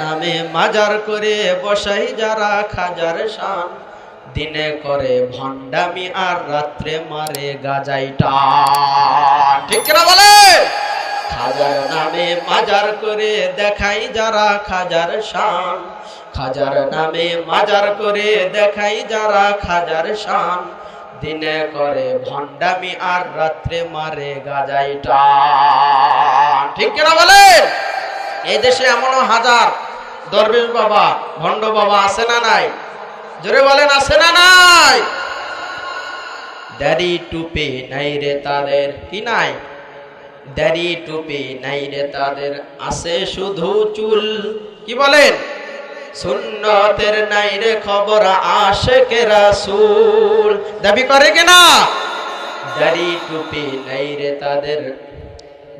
নামে মাজার করে বসাই যারা খাজার শান। দিনে করে ভণ্ডামি আর রাত্রে মারে গাজাইটা ঠিক না বলে? খাজার নামে মাজার করে দেখাই যারা খাজার শান। খাজার নামে মাজার করে দেখাই যারা খাজার শান। দিনে করে ভণ্ডামি আর রাত্রে মারে গাজাইটা ঠিক না বলে? এই দেশে এমনও হাজার দরবেশ বাবা, ভণ্ড বাবা, আছে না নাই? জোরে বলেন, আছে না নাই? দাড়ি টুপি নাই রে তাদের, কি নাই? দাড়ি টুপি নাই রে তাদের, আছে শুধু চুল। কি বলেন? সুন্নতের নাই রে খবর আসে কে রাসূল। দাবি করে কিনা দাড়ি টুপি নাই রে তাদের।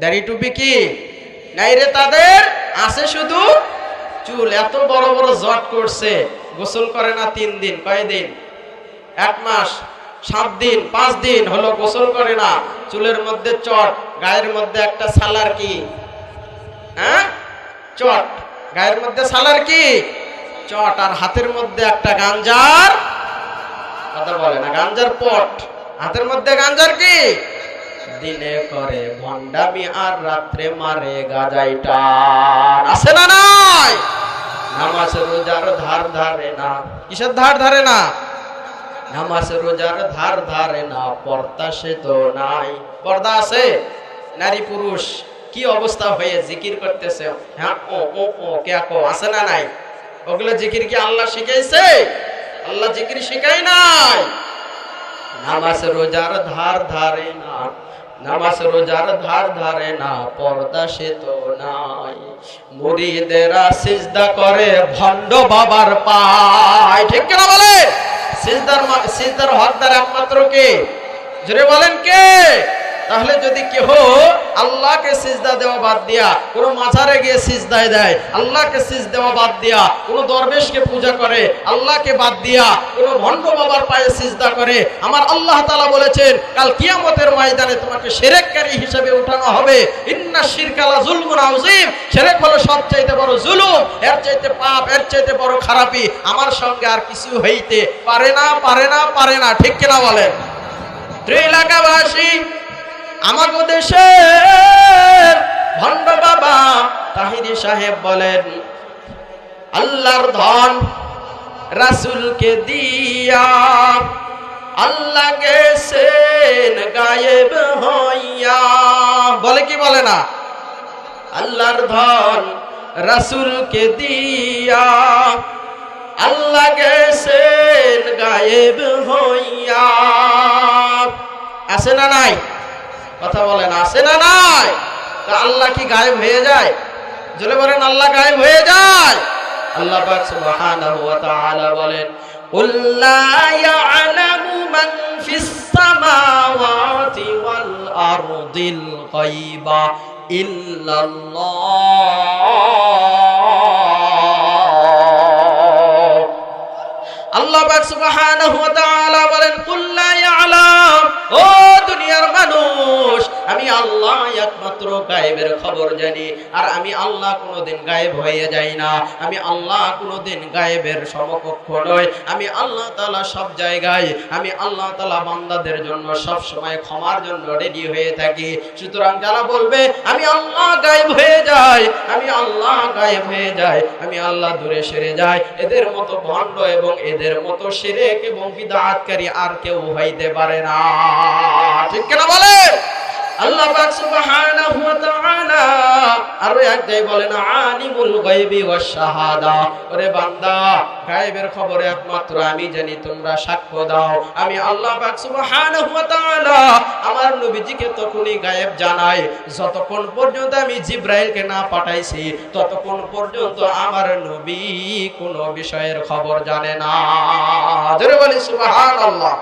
দাড়ি টুপি কি? নাই রে তাদের, আছে শুধু চুল এত বড় বড় জট করছে, গোসল করে না তিন দিন কয় দিন এক মাস, সাত দিন, পাঁচ দিন হলো গোসল করে না, চুলের মধ্যে চট, গায়ের মধ্যে একটা সালার কি? হ্যাঁ? চট, গায়ের মধ্যে সালার কি? চট, আর হাতের মধ্যে একটা গাঞ্জার, কথা বলে না, গাঞ্জার পট, হাতের মধ্যে গাঞ্জার কি? দিনে করে ভণ্ডামি আর রাত্রে মারে গাজাইটা। আছে না নাই? নামাজ রোজার ধার ধারে না। কিসের ধার ধারে না? নামাজ রোজার ধার ধারে না পর্দা সে তো নাই। পর্দা আছে? নারী পুরুষ কি অবস্থা হয়ে জিকির করতেছে? হ্যাঁ ও ও ও কে কো আছে না নাই? ওগুলো জিকির কি আল্লাহ শিখাইছে? আল্লাহ জিকির শিখাই নাই? নামাজ রোজার ধার ধারে না, নামাজ রোজার ধার ধারে না, পর্দা সে তো নাই। মুরিদেরা সিজদা করে ভণ্ড বাবার পায়। ঠিক কিনা বলে? সিজদার সিজদার হকদার একমাত্র কে? জোরে বলেন কে? তাহলে যদি কেহ আল্লাহকে সিজদা দেওয়া বাদ দিয়া কোন মাজারে গিয়ে সিজদায় দেয়, আল্লাহকে সিজ দেওয়া বাদ দিয়া কোন দরবেশকে পূজা করে, আল্লাহকে বাদ দিয়া কোন ভণ্ড বাবার পায়ে সিজদা করে, আমার আল্লাহ তালা বলেছেন, কাল কিয়ামতের ময়দানে তোমাকে শিরককারী হিসেবে উঠানো হবে। ইন্না শিরকালা জুলমুন আযীম। শিরক হলো সবচাইতে বড় জুলুম, এর চাইতে পাপ, এর চাইতে বড় খারাপি আমার সঙ্গে আর কিছু হইতে পারে না পারে না পারে না। ঠিক কিনা বলেন? এলাকাবাসী আমাদের দেশের ভণ্ড বাবা তাহিরি সাহেব বলেন, আল্লাহর ধন রাসূলকে দিয়া আল্লাহ গেছেন গায়েব হইয়া। বলে কি বলে না? আল্লাহর ধন রাসূলকে দিয়া আল্লাহ গেছেন গায়েব হইয়া। আছে না নাই? কথা বলেন আছে না নাই তা আল্লাহ কি গায়েব হয়ে যায় জোরে বলেন আল্লাহ গায়েব হয়ে যায় আল্লাহ পাক সুবহানাহু ওয়া তাআলা বলেন قل لا يعلم من في السماوات والأرض الغيب إلا الله আল্লাহ পাক সুবহানাহু ওয়া তাআলা বলেন কুল একমাত্র গায়েবের খবর জানি। আর আমি আল্লাহ কোনোদিন গায়েব হয়ে যাই না। আমি আল্লাহ কোনোদিন গায়েবের সমকক্ষ নই। আমি আল্লাহ তাআলা সব জায়গায়, আমি আল্লাহ তাআলা বান্দাদের জন্য সব সময় ক্ষমার জন্য রেডি হয়ে থাকি। সুতরাং যারা বলবে, আমি আল্লাহ গায়েব হয়ে যাই, আমি আল্লাহ গায়েব হয়ে যাই, আমি আল্লাহ দূরে সেরে যাই, এদের মতো ভণ্ড এবং এদের মতো শিরেক এবং বিদআতকারী আর কেউ হইতে পারে না। ঠিক কেন বলে আল্লাহ পাক সুবহানাহু ওয়া তাআলা আরও এক বলেন, আলিমুল গায়বি ওয়াস শাহাদা। ওরে বান্দা খবরে একমাত্র আমি জানি, তোমরা সাক্ষ্য দাও। আমি আল্লাহ পাক সুবহানাহু ওয়া তাআলা আমার নবীজিকে তখনই গায়েব জানাই, যতক্ষণ পর্যন্ত আমি জিব্রাইলকে না পাঠাইছি, ততক্ষণ পর্যন্ত আমার নবী কোন বিষয়ের খবর জানে না। জোরে বলি সুবহানাল্লাহ।